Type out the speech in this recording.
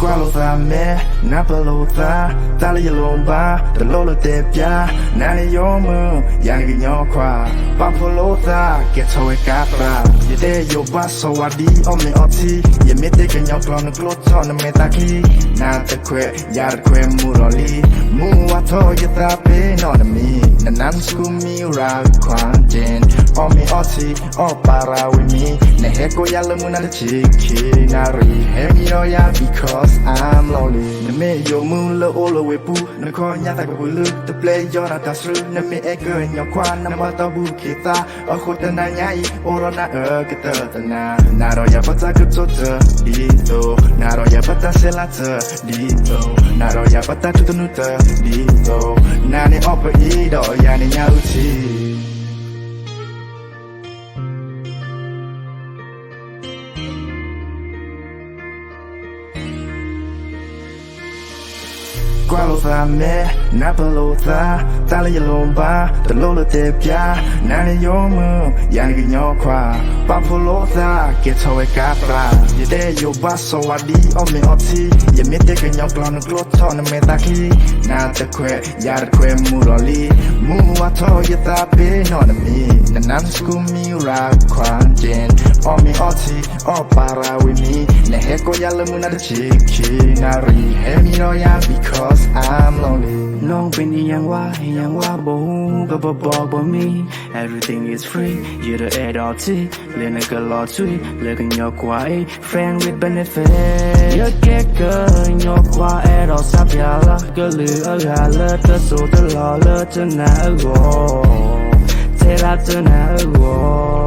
ကွာလို့သာမဲနပ်ပလို့သာတားလျလုံးပါတလို့လို့တဲ့ပြနားရောမရန်ကညောခွာပပလို့သာကဲချောကပ်ရာယတဲ့ယောဘဆိုဝဒီအမေအတီယမတဲ့ကညောကလောနကလောချောနမေတာကလီနာတခွဲရခွဲမူရလီမူဝါတော့ယတာပေနော်နမီနနန်စကူမီရာခွန်ဂျင်အမေအတီအပါရာဝီမီနဟေ ကိုရလမနာချီခီနာရီဟေမီရောယာ because I'm lonely နမေယိုမူလောအိုလိုဝေပူနခေါ်ညတာကဘူးလူ the play ယောနာတာစရနမေအကညခွာနမတော်ဘူးခေတာအခုတနာညာဤအိုရနာအကတတနာနာရောရပတာကချောတဒီတိုနာရောရပတာဆလာတဒီတိုနာရောရပတာတနုတဒီတိုနာနေအော်ပအီတော့ယာနေညာဦးချီ ကွာလို့သာမဲနပ်ပလို့သာတားလျလုံးပါတလို့လို့တဲ့ပြနားရောမရန်ကညောခွာပပလို့သာကဲချောကပ်ရာယတဲ့ယောဘဆိုဝဒီအမေအတီယမတဲ့ကညောကလောနကလောချောနမေတာကီနာတခွဲရခွဲမူရလီမူဝါတော့ယတာပေနော်နမီနနန်စကူမီရာခွန်ဂျင်အမေအတီအပါရာဝီမီ go yalla moon at the chick chick Now re hey me no because I'm lonely. Long been the young why young why bo go bo bo bo me Everything is free you the adult tea. Lên a good lot sweet look in your quiet friend with benefit You get good your quiet all sap yalla Good look a gala to so the law to na go Tell out to na go